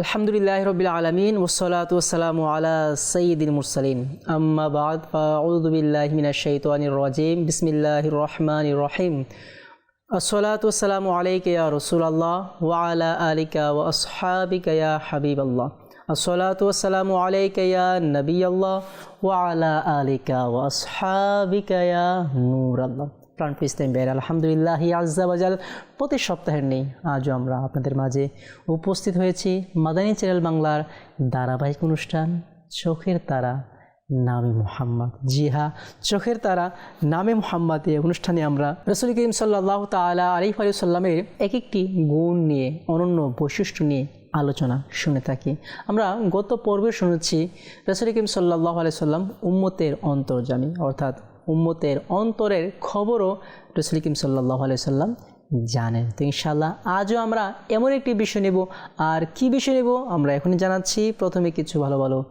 আলহামদুলিল্লাহ রবিল আলমিন ওসলাত ওসালাম আলা সঈদিন মুরসালিন। আম্মা বাদ ফাউদুবিল্লাহ মিনাশাইতানির রাজিম। বিসমিল্লাহির রহমানির রহিম। আসসালাত ওসালামু আলাইকা ইয়া রাসূলুল্লাহ, ওয়া আলা আলিকা ওয়া আসহাবিকা ইয়া হাবিবাল্লাহ। আসসালাতু ওয়াসসালামু আলাইকা ইয়া নবিয়াল্লাহ, ওয়া আলা আলিকা ওয়া আসহাবিকা ইয়া নূরাল্লাহ। প্রাণ ইসলাম বের আলহামদুলিল্লাহ আজাল প্রতি সপ্তাহের নেই আজও আমরা আপনাদের মাঝে উপস্থিত হয়েছি মাদানী চ্যানেল বাংলার ধারাবাহিক অনুষ্ঠান চোখের তারা নামে মোহাম্মদ। জি হ্যাঁ চোখের তারা নামে মোহাম্মদ এই অনুষ্ঠানে আমরা রসুল করিম সাল্লাহ তালা আলিফ আলী সাল্লামের এক একটি গুণ নিয়ে, অনন্য বৈশিষ্ট্য নিয়ে আলোচনা শুনে থাকি। আমরা গত পর্বে শুনেছি রসুল করিম সাল্লাহ আলি সাল্লাম উম্মতের অন্তর্জামী অর্থাৎ উম্মতের অন্তরের খবরও রসুল কিম সাল্লাহ সাল্লাম জানেন। তো ইনশাল্লাহ আজও আমরা এমন একটি বিষয় নেব। আর কি বিষয় নেব? আমরা এখনই জানাচ্ছি, প্রথমে কিছু ভালো ভালো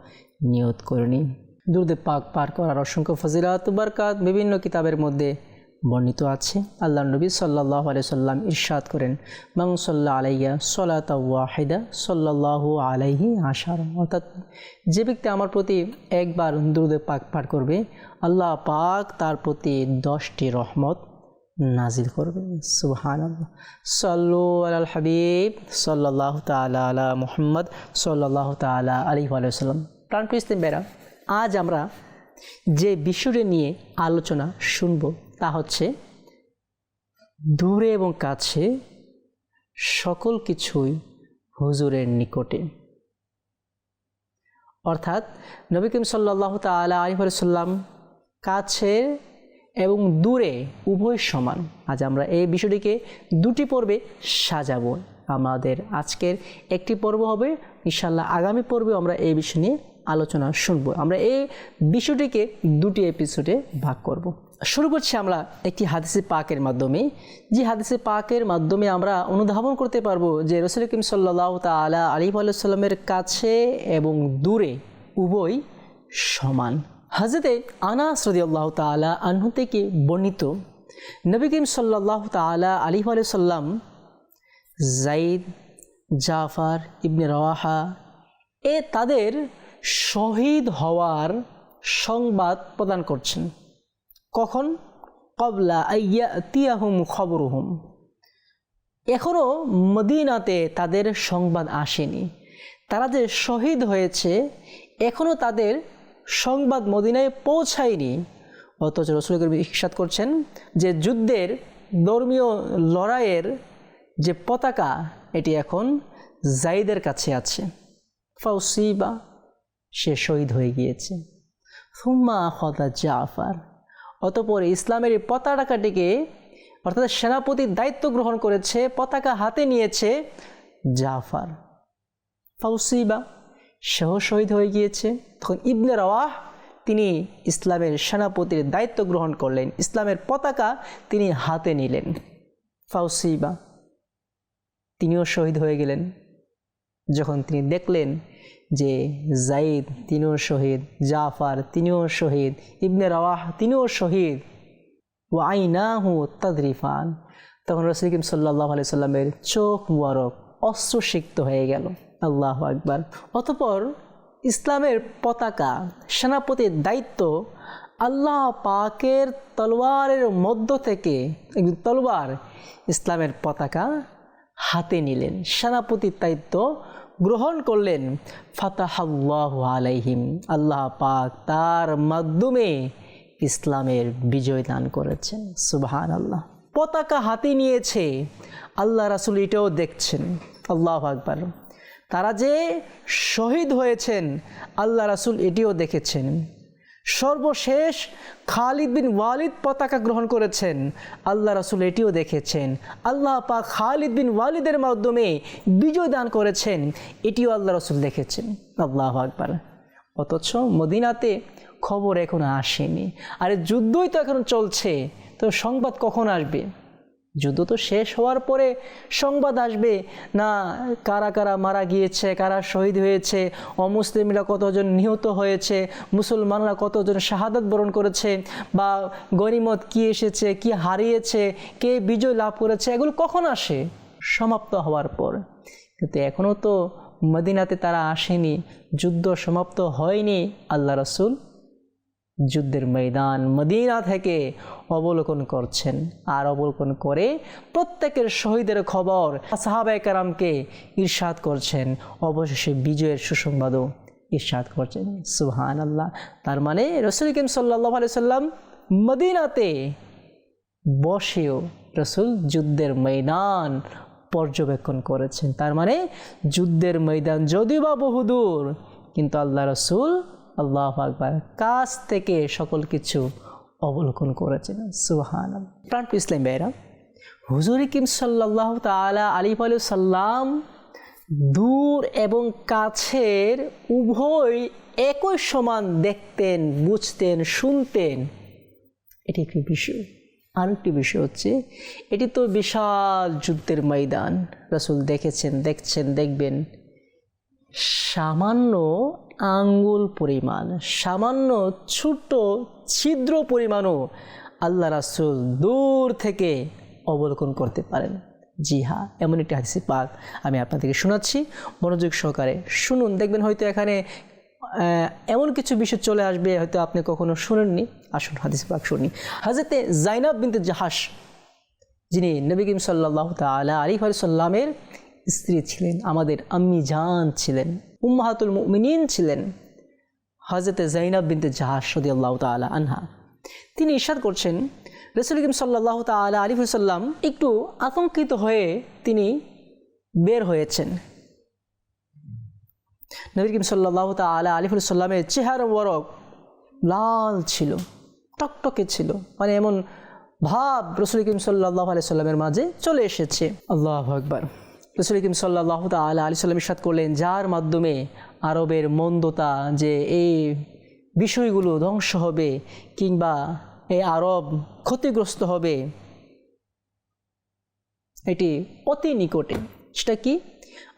নিয়ত করে নিই। দুর্দে পাক পার করার অসংখ্য ফজিলাত, বারকাত, বিভিন্ন কিতাবের মধ্যে বর্ণিত আছে। আল্লাহ নবী সাল্লাহ আলিয়া সাল্লাম ইরশাদ করেন মাং আলাইয়া সলাত ওয়াহিদা সাল্লাহ আলাইহি আশার। অর্থাৎ যে ব্যক্তি আমার প্রতি একবার দুর্দে পাক পাঠ করবে, আল্লাহ পাক তার প্রতি দশটি রহমত নাজিল করবে। সুবহান সাল্লু আল হাবিব সাল্লাহ তালা আলা মোহাম্মদ সাল্লাহ তালা আলী আলাইসাল্লাম প্রাণ ইসলাম বেরা আজ আমরা যে বিষয়টি নিয়ে আলোচনা শুনব তা হচ্ছে দূরে এবং কাছে সকল কিছুই হুজুরের নিকটে। অর্থাৎ নবী করিম সাল্লাহ তালা আলী সাল্লাম কাছের এবং দূরে উভয় সমান। আজ আমরা এই বিষয়টিকে দুটি পর্বে সাজাবো। আমাদের আজকের একটি পর্ব হবে ইনশাল্লাহ আগামী পর্বে আমরা এই বিষয় নিয়ে আলোচনা শুনব। আমরা এই বিষয়টিকে দুটি এপিসোডে ভাগ করব। শুরু করছি আমরা একটি হাদিসে পাকের মাধ্যমে। যে হাদিসে পাকের মাধ্যমে আমরা অনুধাবন করতে পারব যে রসুল কিম সাল্লাহ তালা আলী আলাইসাল্লামের কাছে এবং দূরে উভয় সমান। হাজরতে আনাস আল্লাহ তালা আহ্ন থেকে বর্ণিত, নবী করিম সাল্লাহ তালা আলী সাল্লাম জাইদ জাফার ইবনে রওয়াহা, এ তাদের শহীদ হওয়ার সংবাদ প্রদান করছেন। কখন? কবলা আইয়া তিয়াহুম খবরহুম। এখনও মদিনাতে তাদের সংবাদ আসেনি। তারা যে শহীদ হয়েছে এখনও তাদের সংবাদ মদিনায় পৌঁছায়নি। অথচ রসুল করিম ইসাদ করছেন যে যুদ্ধের ধর্মীয় লড়াইয়ের যে পতাকা, এটি এখন জাইদের কাছে আছে। ফাউসিবা, সে শহীদ হয়ে গিয়েছে। ফুম্মা খদা জাফার। অতপর ইসলামের পতাকাটিকে অর্থাৎ সেনাপতির দায়িত্ব গ্রহণ করেছে, পতাকা হাতে নিয়েছে জাফার। ফাউসিবা সেও শহীদ হয়ে গিয়েছে। তখন ইবনে রওয়াহ তিনি ইসলামের সেনাপতির দায়িত্ব গ্রহণ করলেন, ইসলামের পতাকা তিনি হাতে নিলেন। ফাউসিবা তিনিও শহীদ হয়ে গেলেন। যখন তিনি দেখলেন যে জাইদ তিনিও শহীদ, জাফার তিনিও শহীদ, ইবনে রওয়াহ তিনিও শহীদ। ও আইনাহু তাদরিফান। তখন রসুল কিম সাল্লাহ আলি সাল্লামের চোখ মুবারক অস্ত্রসিক্ত হয়ে গেল। আল্লাহ আকবার। অতপর ইসলামের পতাকা, সেনাপতির দায়িত্ব আল্লাহ পাকের তলোয়ারের মধ্য থেকে একজন তলোয়ার ইসলামের পতাকা হাতে নিলেন। সেনাপতির দায়িত্ব গ্রহণ করলেন। ফাতাহাল্লাহ আলাইহিম। আল্লাহ পাক তার মাধ্যমে ইসলামের বিজয় দান করেছেন। সুবাহান আল্লাহ পতাকা হাতে নিয়েছে। আল্লাহ রাসুল এটাও দেখছেন। আল্লাহ আকবর। তারা যে শহীদ হয়েছেন, আল্লাহ রাসুল এটিও দেখেছেন। সর্বশেষ খালিদ বিন ওয়ালিদ পতাকা গ্রহণ করেছেন। আল্লাহ রাসুল এটিও দেখেছেন। আল্লাহ পাক খালিদ বিন ওয়ালিদের মাধ্যমে বিজয় দান করেছেন। এটিও আল্লাহ রসুল দেখেছেন। আল্লাহ আকবার। অথচ মদিনাতে খবর এখনও আসেনি। আরে যুদ্ধই তো এখন চলছে। তো সংবাদ কখন আসবে? যুদ্ধ তো শেষ হওয়ার পরে সংবাদ আসবে। না, কারা কারা মারা গিয়েছে, কারা শহীদ হয়েছে, অমুসলিমরা কতজন নিহত হয়েছে, মুসলমানরা কতজন শাহাদত বরণ করেছে বা গরিমত কি এসেছে, কি হারিয়েছে, কে বিজয় লাভ করেছে, এগুলো কখন আসে? সমাপ্ত হওয়ার পর। কিন্তু এখনও তো মদিনাতে তারা আসেনি, যুদ্ধ সমাপ্ত হয়নি, আল্লাহ রসুল যুদ্ধের ময়দান মদিনা থেকে অবলোকন করছেন। আর অবলোকন করে প্রত্যেকের শহীদের খবর সাহাবায়ে ইরশাদ করছেন। অবশেষে বিজয়ের সুসংবাদও ঈর্ষাদ করছেন। সুহান আল্লাহ তার মানে রসুল কিম সাল্লাহ আলি সাল্লাম মদিনাতে বসেও রসুল যুদ্ধের ময়দান পর্যবেক্ষণ করেছেন। তার মানে যুদ্ধের ময়দান যদিও বা বহুদূর, কিন্তু আল্লাহ রসুল আল্লাহ আকবার, কাছ থেকে সকল কিছু অবলোকন করেছেন। সুহান প্রাণ ইসলাম বেরা হুজুর কিম সাল্লাহ তালা আলী সাল্লাম দূর এবং কাছের উভয় একই সমান দেখতেন, বুঝতেন, শুনতেন। এটি একটি বিষয়। আরেকটি বিষয় হচ্ছে, এটি তো বিশাল যুদ্ধের ময়দান। রসুল দেখেছেন, দেখছেন, দেখবেন। সামান্য আঙ্গুল পরিমাণ, সামান্য ছোট ছিদ্র পরিমাণও আল্লাহ রাসুল দূর থেকে অবলোকন করতে পারেন। জি হ্যাঁ এমন একটি হাদিসি পাক আমি আপনাদেরকে শোনাচ্ছি। মনোযোগ সহকারে শুনুন। দেখবেন হয়তো এখানে এমন কিছু বিষয় চলে আসবে হয়তো আপনি কখনো শুনেননি। আসুন, হাদিস পাক শুনি। হাজরতে জাইনাব বিনতে জাহাস যিনি নবী সাল্লাহ তালা আলী সাল্লামের স্ত্রী ছিলেন, আমাদের আম্মি জান ছিলেন, উম্মাহাতুল মিনীন ছিলেন হজরতে জাইনাব বিনতে জাহাস সদি আল্লাহ তালা আনহা। তিনি ইশাদ করছেন, রসুল কিম সাল্লাহ তালা আলিফুসাল্লাম একটু আতঙ্কিত হয়ে তিনি বের হয়েছেন। নবী সাল্লাহ তালা আলিফুসাল্লামের চেহারা বরক লাল ছিল, টকটকে ছিল মানে এমন ভাব রসুল কিম সাল্লাহ আলি সাল্লামের মাঝে চলে এসেছে। আল্লাহ আকবর। রসুল কিম সাল্লাহ তালা আলি সাল্লাম ইসাদ করলেন, যার মাধ্যমে আরবের মন্দতা যে এই বিষয়গুলো ধ্বংস হবে কিংবা এই আরব ক্ষতিগ্রস্ত হবে, এটি অতি নিকটে। সেটা কি?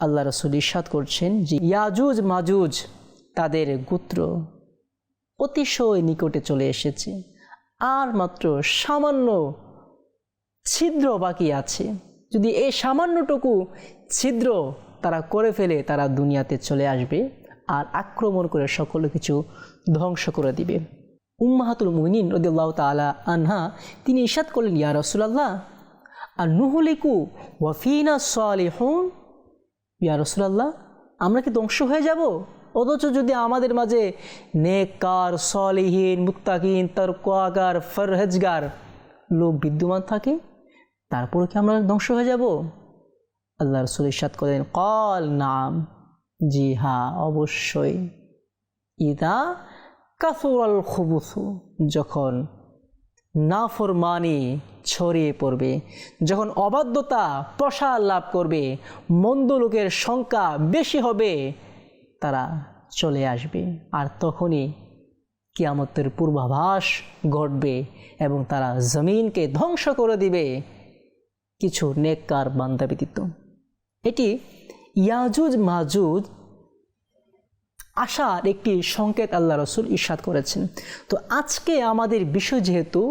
আল্লাহ রসুল ইসাদ করছেন যে ইয়াজুজ মাজুজ তাদের গোত্র অতিশয় নিকটে চলে এসেছে। আর মাত্র সামান্য ছিদ্র বাকি আছে। যদি এই সামান্যটুকু ছিদ্র তারা করে ফেলে, তারা দুনিয়াতে চলে আসবে আর আক্রমণ করে সকল কিছু ধ্বংস করে দিবে। উম্মাহাতুল মুমিনিন রদিল্লাহ তালা আনহা, তিনি ইসাদ করলেন, ইয়া রসুলাল্লাহ আর নুহলিকু ওয়াফিনা সালিহুন? ইয়া রসুলাল্লাহ, আমরা কি ধ্বংস হয়ে যাব? অথচ যদি আমাদের মাঝে নেকার সলিহীন মুক্তাকিন তর্কাগার ফরহেজগার লোক বিদ্যমান থাকে তারপরে কি আমরা ধ্বংস হয়ে যাব? আল্লাহ রসুল ইসাদ করেন কল নাম জি হ্যাঁ অবশ্যই। ইদা কাসুরাল খুবুসু, যখন নাফরমানি ছড়িয়ে পড়বে, যখন অবাধ্যতা, প্রসার লাভ করবে, মন্দ লোকের সংখ্যা বেশি হবে, তারা চলে আসবে। আর তখনই কিয়ামতের পূর্বাভাস ঘটবে এবং তারা জমিনকে ধ্বংস করে দিবে। কিছু নেককার বান্দা ব্যতীত এটি ইয়াজুজ মাজুজ আশার একটি সংকেত আল্লাহ রসুল ইস্বাদ করেছেন। তো আজকে আমাদের বিষয় যেহেতু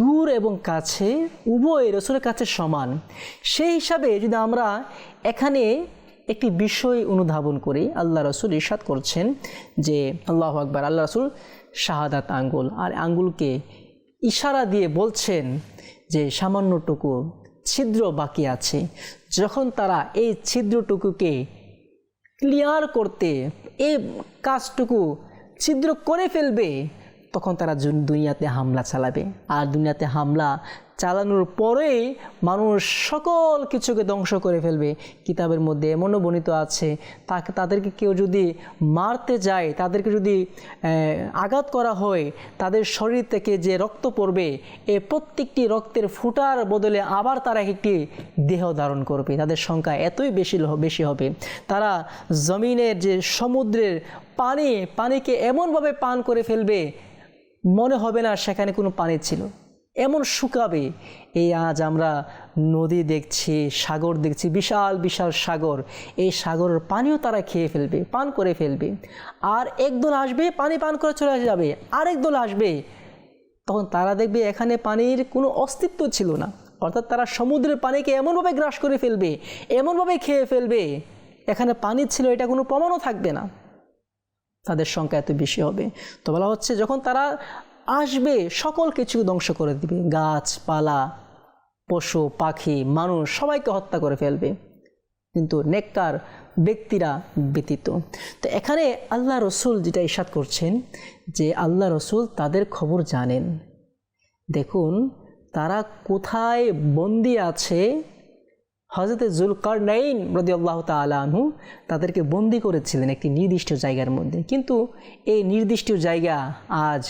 দূর এবং কাছে, উভয় রসুলের কাছে সমান। সেই হিসাবে যদি আমরা এখানে একটি বিষয় অনুধাবন করি, আল্লাহ রসুল ইস্বাদ করছেন যে, আল্লাহ আকবর, আল্লাহ রসুল শাহাদাত আঙ্গুল। আর আঙ্গুলকে ইশারা দিয়ে বলছেন যে, সামান্যটুকু ছিদ্র বাকি আছে। যখন তারা এই ছিদ্রটুকুকে ক্লিয়ার করতে এই কাজটুকু ছিদ্র করে ফেলবে, তখন তারা দুনিয়াতে হামলা চালাবে। আর দুনিয়াতে হামলা চালানোর পরেই মানুষ সকল কিছুকে ধ্বংস করে ফেলবে। কিতাবের মধ্যে এমনও বর্ণিত আছে, তাকে, তাদেরকে কেউ যদি মারতে যায়, তাদেরকে যদি আঘাত করা হয়, তাদের শরীর থেকে যে রক্ত পড়বে, এ প্রত্যেকটি রক্তের ফুটার বদলে আবার তারা একটি দেহ ধারণ করবে। তাদের সংখ্যা এতই বেশি বেশি হবে। তারা জমিনের যে সমুদ্রের পানি, পানিকে এমনভাবে পান করে ফেলবে, মনে হবে না সেখানে কোনো পানি ছিল। এমন শুকাবে। এই আজ আমরা নদী দেখছি, সাগর দেখছি, বিশাল বিশাল সাগর। এই সাগরের পানিও তারা খেয়ে ফেলবে, পান করে ফেলবে। আর একদল আসবে, পানি পান করে চলে যাবে। আরেক দল আসবে। তখন তারা দেখবে এখানে পানির কোনো অস্তিত্ব ছিল না। অর্থাৎ তারা সমুদ্রের পানিকে এমনভাবে গ্রাস করে ফেলবে, এমনভাবে খেয়ে ফেলবে। এখানে পানি ছিল, এটা কোনো প্রমাণও থাকবে না। তাদের সংখ্যা এত বেশি হবে। তো বলা হচ্ছে, যখন তারা আসবে, সকল কিছু ধ্বংস করে দিবে। গাছপালা, পশু, পাখি, মানুষ সবাইকে হত্যা করে ফেলবে। কিন্তু নেককার ব্যক্তিরা ব্যতীত। তো এখানে আল্লাহ রসুল যেটা ইশাদ করছেন, যে আল্লাহ রসুল তাদের খবর জানেন। দেখুন, তারা কোথায় বন্দি আছে? হজরত জুলকার নাইন রদি আল্লাহ তালু তাদেরকে বন্দি করেছিলেন একটি নির্দিষ্ট জায়গার মধ্যে। কিন্তু এই নির্দিষ্ট জায়গা আজ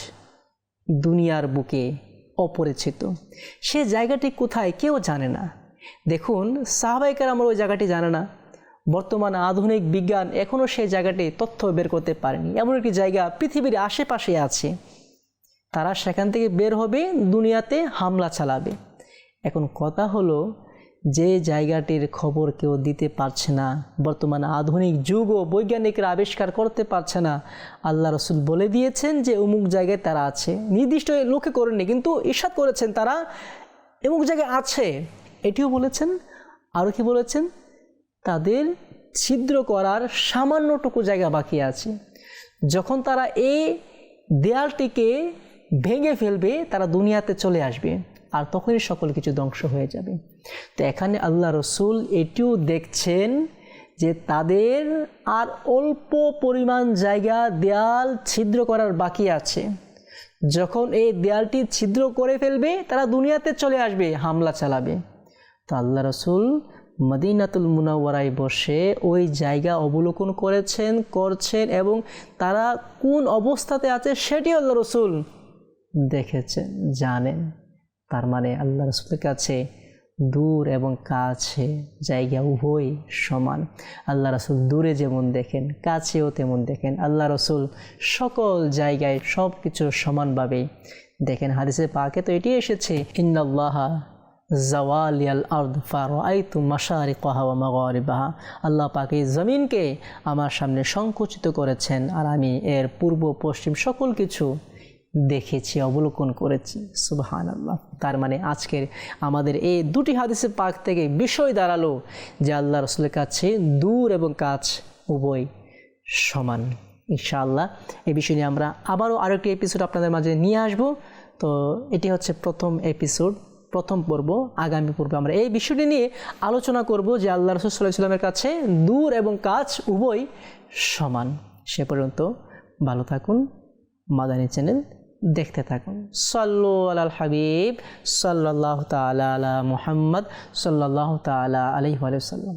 দুনিয়ার বুকে অপরিচিত। সে জায়গাটি কোথায় কেউ জানে না। দেখুন সাহবাইকার আমার ওই জায়গাটি জানে না। বর্তমান আধুনিক বিজ্ঞান এখনও সেই জায়গাটি তথ্য বের করতে পারেনি। এমন একটি জায়গা পৃথিবীর আশেপাশে আছে। তারা সেখান থেকে বের হবে, দুনিয়াতে হামলা চালাবে। এখন কথা হলো যে জায়গাটির খবর কেউ দিতে পারছে না, বর্তমান আধুনিক যুগ ও বৈজ্ঞানিকরা আবিষ্কার করতে পারছে না। আল্লাহ রসুল বলে দিয়েছেন যে, অমুক জায়গায় তারা আছে। নির্দিষ্ট লোকে করেননি কিন্তু ঈর্ষাদ করেছেন তারা। অমুক জায়গায় আছে। এটিও বলেছেন, আরও কি বলেছেন? তাদের ছিদ্র করার সামান্যটুকু জায়গা বাকি আছে। যখন তারা এই দেয়ালটিকে ভেঙে ফেলবে, তারা দুনিয়াতে চলে আসবে, আর তখনই সকল কিছু ধ্বংস হয়ে যাবে। তো এখানে আল্লাহ রসুল এটিও দেখছেন যে তাদের আর অল্প পরিমাণ জায়গা দেয়াল ছিদ্র করার বাকি আছে। যখন এই দেয়ালটি ছিদ্র করে ফেলবে, তারা দুনিয়াতে চলে আসবে, হামলা চালাবে। তো আল্লাহ রসুল মদিনাতুল মুনাওয়ারায় বসে ওই জায়গা অবলোকন করেছেন, করছেন এবং তারা কোন অবস্থাতে আছে সেটি আল্লাহ রসুল দেখেছেন, জানেন। তার মানে আল্লাহ রসুলের কাছে দূর এবং কাছে, জায়গা উভয় সমান। আল্লাহ রসুল দূরে যেমন দেখেন, কাছেও তেমন দেখেন। আল্লাহ রসুল সকল জায়গায় সব কিছু সমানভাবে দেখেন। হাদিসে পাকে তো এটি এসেছে, ইন্নাল্লাহা জওয়ালিয়াল আর্দ ফারাইতু মাশারি কাহাওয়া মাগারিবাহা। আল্লাহ পাক এই জমিনকে আমার সামনে সংকুচিত করেছেন, আর আমি এর পূর্ব পশ্চিম সকল কিছু দেখেছি, অবলোকন করেছি। সুবহান আল্লাহ তার মানে আজকের আমাদের এই দুটি হাদিসের পাক থেকে বিষয় দাঁড়াল যে আল্লাহ রসুলের কাছে দূর এবং কাজ উভয় সমান। ইনশাআল্লাহ এই বিষয় নিয়ে আমরা আবারও আরেকটি এপিসোড আপনাদের মাঝে নিয়ে আসব। তো এটি হচ্ছে প্রথম এপিসোড প্রথম পর্ব, আগামী পর্বে আমরা এই বিষয়টি নিয়ে আলোচনা করব যে আল্লাহ রসুল সাল্লাহ সাল্লামের কাছে দূর এবং কাজ উভয় সমান। সে পর্যন্ত ভালো থাকুন। মাদানী চ্যানেল দেখতে থাকুন। সল্লু আল হাবিব সাল্লাহ তালা আলা মুহাম্মদ সাল্লাহ তালা আলহি সাল্লাম।